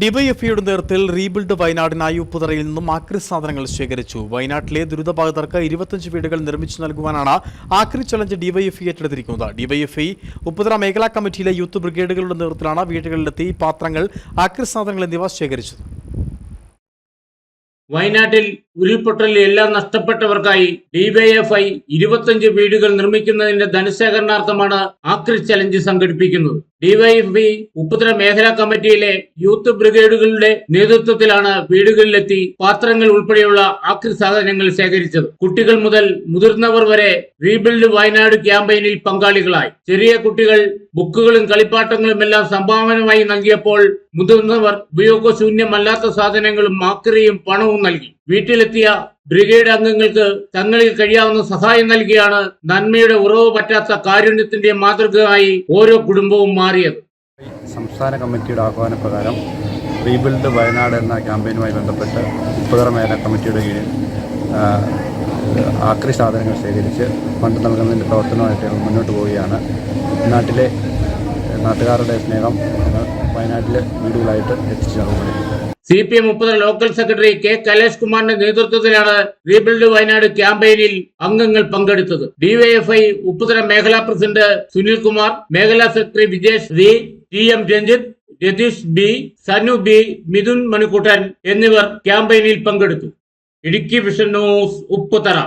ഡിവൈഎഫ്ഐയുടെ നേതൃത്വത്തിൽ റീബിൽഡ് വയനാടിനായി ഉപ്പുതറയിൽ നിന്നും ആക്രി സാധനങ്ങൾ ശേഖരിച്ചു. വയനാട്ടിലെ ദുരിതബാധിതർക്ക് ഇരുപത്തഞ്ച് വീടുകൾ നിർമ്മിച്ചു നൽകുവാനാണ് ആക്രി ചലഞ്ച് ഡിവൈഎഫ്ഐ ഏറ്റെടുത്തിരിക്കുന്നത്. ഡിവൈഎഫ്ഐ ഉപ്പുതറ മേഖലാ കമ്മിറ്റിയിലെ യൂത്ത് ബ്രിഗേഡുകളുടെ നേതൃത്വത്തിലാണ് വീടുകളിലെത്തി പാത്രങ്ങൾ ആക്രി സാധനങ്ങൾ എന്നിവ ശേഖരിച്ചത്. വയനാട്ടിൽ ഉരുൾപൊട്ടലിൽ എല്ലാം നഷ്ടപ്പെട്ടവർക്കായി ഡിവൈഎഫ്ഐ ഇരുപത്തഞ്ച് വീടുകൾ നിർമ്മിക്കുന്നതിന്റെ ധനശേഖരണാർത്ഥമാണ് ആക്രി ചലഞ്ച് സംഘടിപ്പിക്കുന്നത്. ഡിവൈഎഫ്ഐ ഉപ്പുതല മേഖലാ കമ്മിറ്റിയിലെ യൂത്ത് ബ്രിഗേഡുകളുടെ നേതൃത്വത്തിലാണ് വീടുകളിലെത്തി പാത്രങ്ങൾ ഉൾപ്പെടെയുള്ള ആക്രി സാധനങ്ങൾ ശേഖരിച്ചത്. കുട്ടികൾ മുതൽ മുതിർന്നവർ വരെ റീബിൽഡ് വയനാട് ക്യാമ്പയിനിൽ പങ്കാളികളായി. ചെറിയ കുട്ടികൾ ബുക്കുകളും കളിപ്പാട്ടങ്ങളും എല്ലാം സംഭാവനമായി നൽകിയപ്പോൾ മുതിർന്നവർ ഉപയോഗശൂന്യമല്ലാത്ത സാധനങ്ങളും ആക്രിയും പണവും നൽകി. വീട്ടിലെത്തിയ ബ്രിഗേഡ് അംഗങ്ങൾക്ക് തങ്ങളിൽ കഴിയാവുന്ന സഹായം നൽകിയാണ് നന്മയുടെ ഉറവ് പറ്റാത്ത കാരുണ്യത്തിന്റെ മാതൃകയായി ഓരോ കുടുംബവും മാറിയത്. സംസ്ഥാന കമ്മിറ്റിയുടെ ആഹ്വാനപ്രകാരം റീബിൽഡ് വയനാട് എന്ന ക്യാമ്പയിനുമായി ബന്ധപ്പെട്ട് ഉപ്പുതറ മേഖല കമ്മിറ്റിയുടെ കീഴിൽ ആക്രി സാധനങ്ങൾ ശേഖരിച്ച് ഫണ്ട് നൽകുന്നതിന്റെ പ്രവർത്തനമായിട്ട് ഞങ്ങൾ മുന്നോട്ട് പോവുകയാണ്. നാട്ടിലെ നാട്ടുകാരുടെ സ്നേഹം വയനാട്ടിലെ വീടുകളായിട്ട് എത്തിച്ചു നൽകുന്നത് സി പി എം മുപ്പത് ലോക്കൽ സെക്രട്ടറി കെ കലേഷ് കുമാറിന്റെ നേതൃത്വത്തിലാണ് റീബിൽഡ് വയനാട് ക്യാമ്പയിനിൽ അംഗങ്ങൾ പങ്കെടുത്തത്. ഡിവൈഎഫ്ഐ മുപ്പത്തര മേഖലാ പ്രസിഡന്റ് സുനിൽ കുമാർ മേഖലാ secretary Vijesh V T M Ranjith Ratheesh B Sanu B Mithun Manikuttan എന്നിവർ ക്യാമ്പയിനിൽ പങ്കെടുത്തു. Idukki vision news Upputhara.